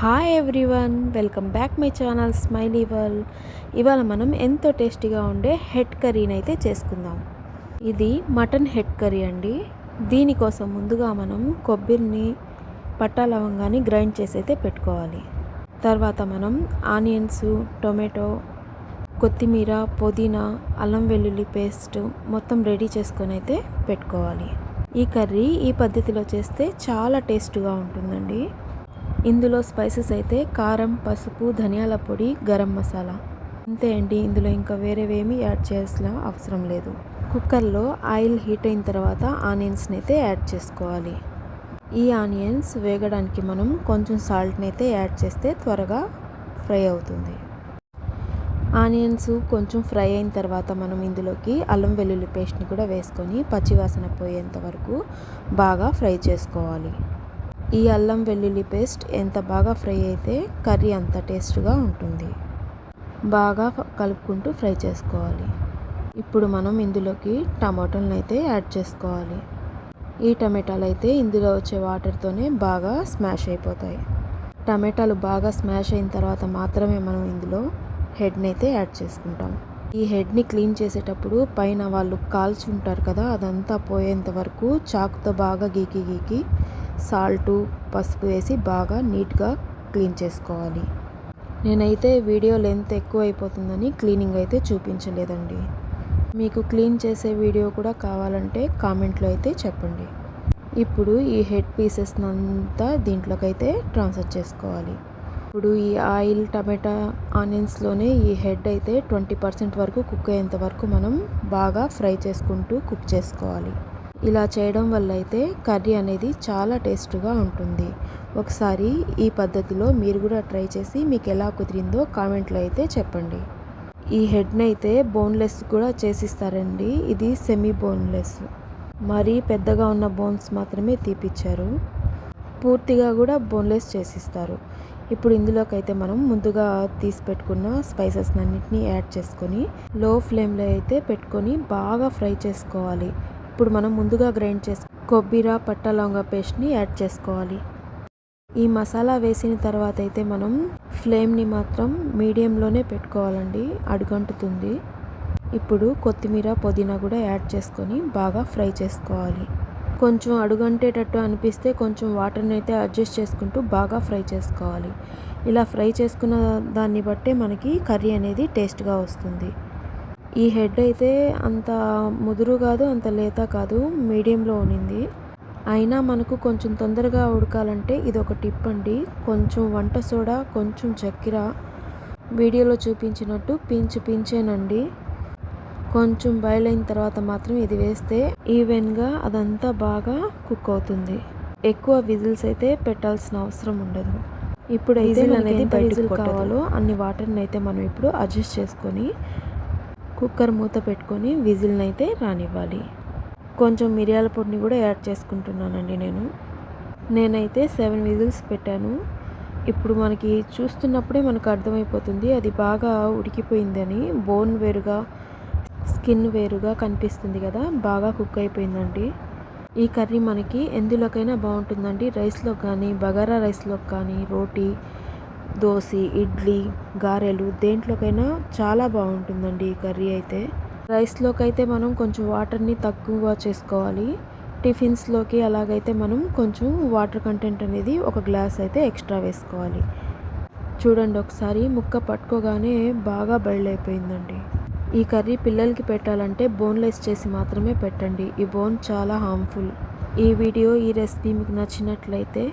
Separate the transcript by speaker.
Speaker 1: Hi everyone welcome back my channel smiley world ఇవాళ మనం ఎంతో టేస్టీగా ఉండే హెడ్ కర్రీని అయితే చేసుకుందాం. ఇది మటన్ హెడ్ కర్రీ అండి. దీనికోసం ముందుగా మనం కొబ్బరిని పట్టా లవంగాన్ని గ్రైండ్ చేసి అయితే పెట్టుకోవాలి. తర్వాత మనం ఆనియన్స్ టొమాటో కొత్తిమీర పుదీనా అల్లం వెల్లుల్లి పేస్ట్ మొత్తం రెడీ చేసుకొని అయితే పెట్టుకోవాలి. ఈ కర్రీ ఈ పద్ధతిలో చేస్తే చాలా టేస్ట్గా ఉంటుందండి. ఇందులో స్పైసెస్ అయితే కారం పసుపు ధనియాల పొడి గరం మసాలా. అంతే అండి ఇందులో ఇంకా వేరేవేమీ యాడ్ చేయాల్సిన అవసరం లేదు. కుక్కర్లో ఆయిల్ హీట్ అయిన తర్వాత ఆనియన్స్ని అయితే యాడ్ చేసుకోవాలి. ఈ ఆనియన్స్ వేగడానికి మనం కొంచెం సాల్ట్ని అయితే యాడ్ చేస్తే త్వరగా ఫ్రై అవుతుంది. ఆనియన్స్ కొంచెం ఫ్రై అయిన తర్వాత మనం ఇందులోకి అల్లం వెల్లుల్లి పేస్ట్ని కూడా వేసుకొని పచ్చివాసన పోయేంత వరకు బాగా ఫ్రై చేసుకోవాలి. ఈ అల్లం వెల్లుల్లి పేస్ట్ ఎంత బాగా ఫ్రై అయితే కర్రీ అంత టేస్ట్గా ఉంటుంది. బాగా కలుపుకుంటూ ఫ్రై చేసుకోవాలి. ఇప్పుడు మనం ఇందులోకి టమాటోలను అయితే యాడ్ చేసుకోవాలి. ఈ టమాటాలు అయితే ఇందులో వచ్చే వాటర్తోనే బాగా స్మాష్ అయిపోతాయి. టమాటాలు బాగా స్మాష్ అయిన తర్వాత మాత్రమే మనం ఇందులో హెడ్ని అయితే యాడ్ చేసుకుంటాం. ఈ హెడ్ని క్లీన్ చేసేటప్పుడు పైన వాళ్ళు కాల్చి ఉంటారు కదా అదంతా పోయేంత వరకు చాకుతో బాగా గీకి గీకి సాల్టు పసుపు వేసి బాగా నీట్గా క్లీన్ చేసుకోవాలి. నేనైతే వీడియో లెంత్ ఎక్కువ అయిపోతుందని క్లీనింగ్ అయితే చూపించలేదండి. మీకు క్లీన్ చేసే వీడియో కూడా కావాలంటే కామెంట్లో అయితే చెప్పండి. ఇప్పుడు ఈ హెడ్ పీసెస్ అంతా దీంట్లోకైతే ట్రాన్స్ఫర్ చేసుకోవాలి. ఇప్పుడు ఈ ఆయిల్ టమాటా ఆనియన్స్లోనే ఈ హెడ్ అయితే ట్వంటీ పర్సెంట్ వరకు కుక్ అయ్యేంత వరకు మనం బాగా ఫ్రై చేసుకుంటూ కుక్ చేసుకోవాలి. ఇలా చేయడం వల్ల అయితే కర్రీ అనేది చాలా టేస్ట్గా ఉంటుంది. ఒకసారి ఈ పద్ధతిలో మీరు కూడా ట్రై చేసి మీకు ఎలా కుదిరిందో కామెంట్లో అయితే చెప్పండి. ఈ హెడ్ని అయితే బోన్లెస్ కూడా చేసిస్తారండి. ఇది సెమీ బోన్లెస్. మరీ పెద్దగా ఉన్న బోన్స్ మాత్రమే తీపిచ్చారు. పూర్తిగా కూడా బోన్లెస్ చేసిస్తారు. ఇప్పుడు ఇందులోకైతే మనం ముందుగా తీసి పెట్టుకున్న స్పైసెస్ అన్నింటినీ యాడ్ చేసుకొని లో ఫ్లేమ్లో అయితే పెట్టుకొని బాగా ఫ్రై చేసుకోవాలి. ఇప్పుడు మనం ముందుగా గ్రైండ్ చేసి కొబ్బరి పట్ట లవంగా పేస్ట్ని యాడ్ చేసుకోవాలి. ఈ మసాలా వేసిన తర్వాత అయితే మనం ఫ్లేమ్ని మాత్రం మీడియంలోనే పెట్టుకోవాలండి అడుగంటుతుంది. ఇప్పుడు కొత్తిమీర పుదీనా కూడా యాడ్ చేసుకొని బాగా ఫ్రై చేసుకోవాలి. కొంచెం అడుగంటేటట్టు అనిపిస్తే కొంచెం వాటర్ని అయితే అడ్జస్ట్ చేసుకుంటూ బాగా ఫ్రై చేసుకోవాలి. ఇలా ఫ్రై చేసుకున్న దాన్ని బట్టే మనకి కర్రీ అనేది టేస్ట్గా వస్తుంది. ఈ హెడ్ అయితే అంత ముదురు కాదు అంత లేత కాదు మీడియంలో ఉనింది అయినా మనకు కొంచెం తొందరగా ఉడకాలంటే ఇది ఒక టిప్ అండి. కొంచెం వంట సోడా కొంచెం చక్కెర వీడియోలో చూపించినట్టు పించు పించేనండి. కొంచెం బాయిల్ అయిన తర్వాత మాత్రం ఇది వేస్తే ఈవెన్గా అదంతా బాగా కుక్ అవుతుంది. ఎక్కువ విజిల్స్ అయితే పెట్టాల్సిన అవసరం ఉండదు. ఇప్పుడు అయితే అనేది విజిల్ కావాలో అన్ని వాటర్ని అయితే మనం ఇప్పుడు అడ్జస్ట్ చేసుకొని కుక్కర్ మూత పెట్టుకొని విజిల్ని అయితే రానివ్వాలి. కొంచెం మిరియాల పొడిని కూడా యాడ్ చేసుకుంటున్నానండి నేను. నేనైతే సెవెన్ విజిల్స్ పెట్టాను. ఇప్పుడు మనకి చూస్తున్నప్పుడే మనకు అర్థమైపోతుంది అది బాగా ఉడికిపోయిందని. బోన్ వేరుగా స్కిన్ వేరుగా కనిపిస్తుంది కదా బాగా కుక్ అయిపోయిందండి. ఈ కర్రీ మనకి ఎందులోకైనా బాగుంటుందండి. రైస్లో కానీ బగారా రైస్లో కానీ రోటీ దోశ ఇడ్లీ గారెలు దేంట్లోకైనా చాలా బాగుంటుందండి ఈ కర్రీ అయితే. రైస్లోకి అయితే మనం కొంచెం వాటర్ని తక్కువగా చేసుకోవాలి. టిఫిన్స్లోకి అలాగైతే మనం కొంచెం వాటర్ కంటెంట్ అనేది ఒక గ్లాస్ అయితే ఎక్స్ట్రా వేసుకోవాలి. చూడండి ఒకసారి ముక్క పట్టుకోగానే బాగా బయలుపోయిందండి ఈ కర్రీ పిల్లలకి పెట్టాలంటే బోన్లెస్ చేసి మాత్రమే పెట్టండి. ఈ బోన్ చాలా హార్మ్ఫుల్. ఈ వీడియో ఈ రెసిపీ మీకు నచ్చినట్లయితే